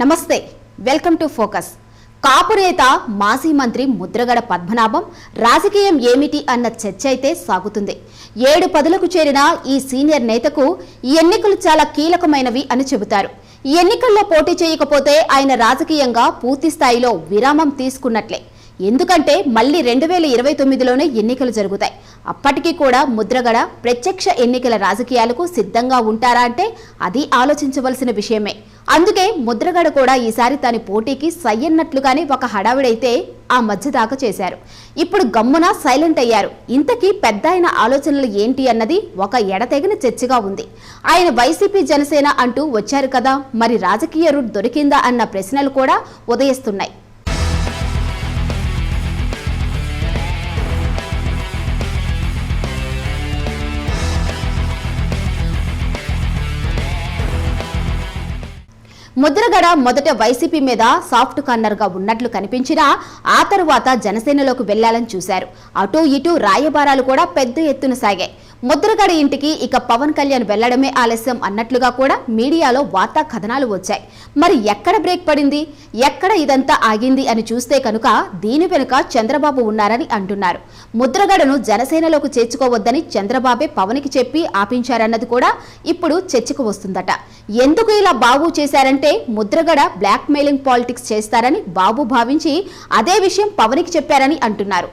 నమస్తే welcome to focus. కాపురేత మాజీ మంత్రి ముద్రగడ పద్మనాభం రాజకీయం ఏమిటి అన్న చర్చ అయితే సాగుతుంది. ఏడు పదులకు చేరిన ఈ సీనియర్ నేతకు ఈ ఎన్నికలు చాలా కీలకమైనవి అని చెబుతారు. ఈ ఎన్నికల్లో పోటీ చేయకపోతే ఆయన రాజకీయంగా పూర్తి స్థాయిలో విరామం తీసుకున్నట్లే. ఎందుకంటే మళ్ళీ రెండు వేల ఇరవై తొమ్మిదిలోనే ఎన్నికలు జరుగుతాయి. అప్పటికీ కూడా ముద్రగడ ప్రత్యక్ష ఎన్నికల రాజకీయాలకు సిద్ధంగా ఉంటారా అంటే అది ఆలోచించవలసిన విషయమే. అందుకే ముద్రగడ కూడా ఈసారి తన పోటీకి సయ్యన్నట్లుగానే ఒక హడావిడైతే ఆ మధ్య దాకా చేశారు. ఇప్పుడు గమ్మున సైలెంట్ అయ్యారు. ఇంతకీ పెద్ద ఆయన ఆలోచనలు ఏంటి అన్నది ఒక ఎడతెగిన చర్చగా ఉంది. ఆయన వైసీపీ జనసేన అంటూ వచ్చారు కదా మరి రాజకీయ రూట్ దొరికిందా అన్న ప్రశ్నలు కూడా ఉదయిస్తున్నాయి. ముద్రగడ మొదట వైసీపీ మీద సాఫ్ట్ కార్నర్గా ఉన్నట్లు కనిపించినా ఆ తరువాత జనసేనలోకి వెళ్ళాలని చూశారు. అటూ ఇటూ రాయబారాలు కూడా పెద్ద ఎత్తున సాగాయి. ముద్రగడ ఇంటికి ఇక పవన్ కళ్యాణ్ వెళ్ళడమే ఆలస్యం అన్నట్లుగా కూడా మీడియాలో వార్తా కథనాలు వచ్చాయి. మరి ఎక్కడ బ్రేక్ పడింది? ఎక్కడ ఇదంతా ఆగింది అని చూస్తే కనుక దీని వెనుక చంద్రబాబు ఉన్నారని అంటున్నారు. ముద్రగడను జనసేనలోకి చేర్చుకోవద్దని చంద్రబాబే పవన్కి చెప్పి ఆపించారన్నది కూడా ఇప్పుడు చర్చకు వస్తుందట. ఎందుకు ఇలా బాబు చేశారంటే ముద్రగడ బ్లాక్ మెయిలింగ్ పాలిటిక్స్ చేస్తారని బాబు భావించి అదే విషయం పవన్కి చెప్పారని అంటున్నారు.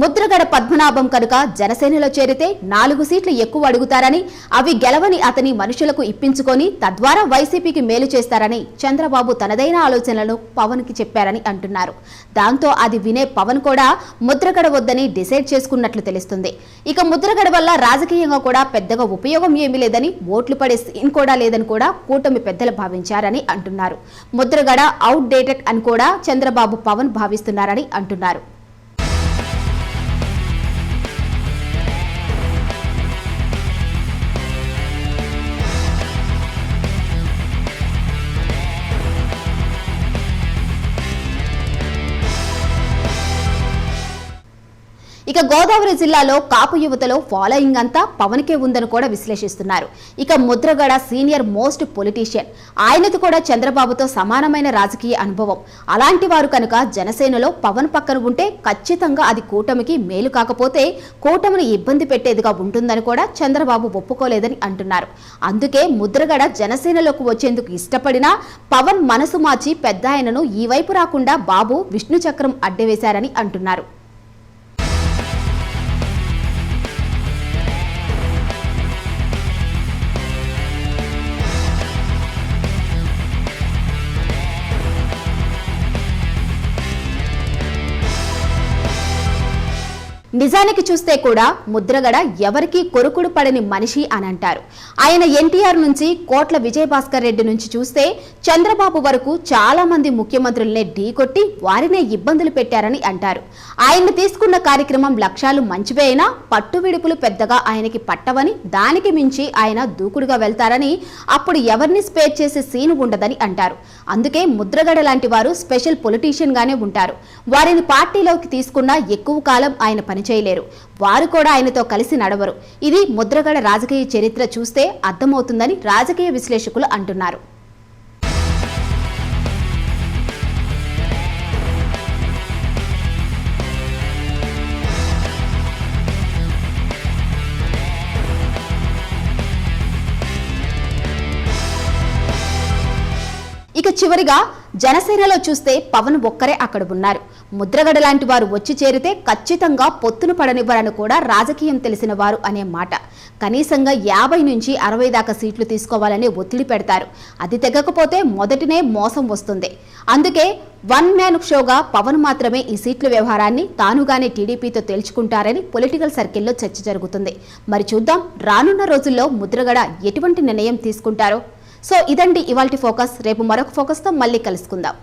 ముద్రగడ పద్మనాభం కనుక జనసేనలో చేరితే నాలుగు సీట్లు ఎక్కువ అడుగుతారని అవి గెలవని అతని మనుషులకు ఇప్పించుకొని తద్వారా వైసీపీకి మేలు చేస్తారని చంద్రబాబు తనదైన ఆలోచనలను పవన్కి చెప్పారని అంటున్నారు. దాంతో అది వినే పవన్ కూడా ముద్రగడ వద్దని డిసైడ్ చేసుకున్నట్లు తెలుస్తుంది. ఇక ముద్రగడ వల్ల రాజకీయంగా కూడా పెద్దగా ఉపయోగం ఏమీ లేదని ఓట్లు పడే సీన్ కూడా లేదని కూడా కూటమి పెద్దలు భావించారని అంటున్నారు. ముద్రగడ అవుట్ డేటెడ్ అని కూడా చంద్రబాబు పవన్ భావిస్తున్నారని అంటున్నారు. ఇక గోదావరి జిల్లాలో కాపు యువతలో ఫాలోయింగ్ అంతా పవన్కే ఉందని కూడా విశ్లేషిస్తున్నారు. ఇక ముద్రగడ సీనియర్ మోస్ట్ పొలిటీషియన్. ఆయనది కూడా చంద్రబాబుతో సమానమైన రాజకీయ అనుభవం. అలాంటి వారు కనుక జనసేనలో పవన్ పక్కన ఉంటే ఖచ్చితంగా అది కూటమికి మేలు కాకపోతే కూటమిని ఇబ్బంది పెట్టేదిగా ఉంటుందని కూడా చంద్రబాబు ఒప్పుకోలేదని అంటున్నారు. అందుకే ముద్రగడ జనసేనలోకి వచ్చేందుకు ఇష్టపడినా పవన్ మనసు మార్చి పెద్ద ఈ వైపు రాకుండా బాబు విష్ణు చక్రం అడ్డవేశారని అంటున్నారు. నిజానికి చూస్తే కూడా ముద్రగడ ఎవరికీ కొరుకుడు పడని మనిషి అని అంటారు. ఆయన ఎన్టీఆర్ నుంచి కోట్ల విజయభాస్కర్ రెడ్డి నుంచి చూస్తే చంద్రబాబు వరకు చాలా మంది ముఖ్యమంత్రులనే ఢీకొట్టి వారినే ఇబ్బందులు పెట్టారని అంటారు. ఆయన తీసుకున్న కార్యక్రమం లక్ష్యాలు మంచివే అయినా పట్టు విడుపులు పెద్దగా ఆయనకి పట్టవని దానికి మించి ఆయన దూకుడుగా వెళ్తారని అప్పుడు ఎవరిని స్పేర్ చేసే సీను ఉండదని అంటారు. అందుకే ముద్రగడ లాంటి వారు స్పెషల్ పొలిటీషియన్ గానే ఉంటారు. వారిని పార్టీలోకి తీసుకున్న ఎక్కువ కాలం ఆయన పని పనిచేయలేరు. వారు కూడా ఆయనతో కలిసి నడవరు. ఇది ముద్రగడ రాజకీయ చరిత్ర చూస్తే అర్థమవుతుందని రాజకీయ విశ్లేషకులు అంటున్నారు. ఇక చివరిగా జనసేనలో చూస్తే పవన్ ఒక్కరే అక్కడ ఉన్నారు. ముద్రగడ లాంటి వారు వచ్చి చేరితే ఖచ్చితంగా పొత్తును పడనివ్వరని కూడా రాజకీయం తెలిసిన వారు అనే మాట. కనీసంగా యాభై నుంచి అరవై దాకా సీట్లు తీసుకోవాలని ఒత్తిడి పెడతారు. అది తెగకపోతే మొదటినే మోసం వస్తుంది. అందుకే వన్ మ్యాన్ షోగా పవన్ మాత్రమే ఈ సీట్ల వ్యవహారాన్ని తానుగానే టీడీపీతో తేల్చుకుంటారని పొలిటికల్ సర్కిల్లో చర్చ జరుగుతుంది. మరి చూద్దాం రానున్న రోజుల్లో ముద్రగడ ఎటువంటి నిర్ణయం తీసుకుంటారో? సో ఇదండి ఇవాల్టి ఫోకస్. రేపు మరొక ఫోకస్తో మళ్ళీ కలుసుకుందాం.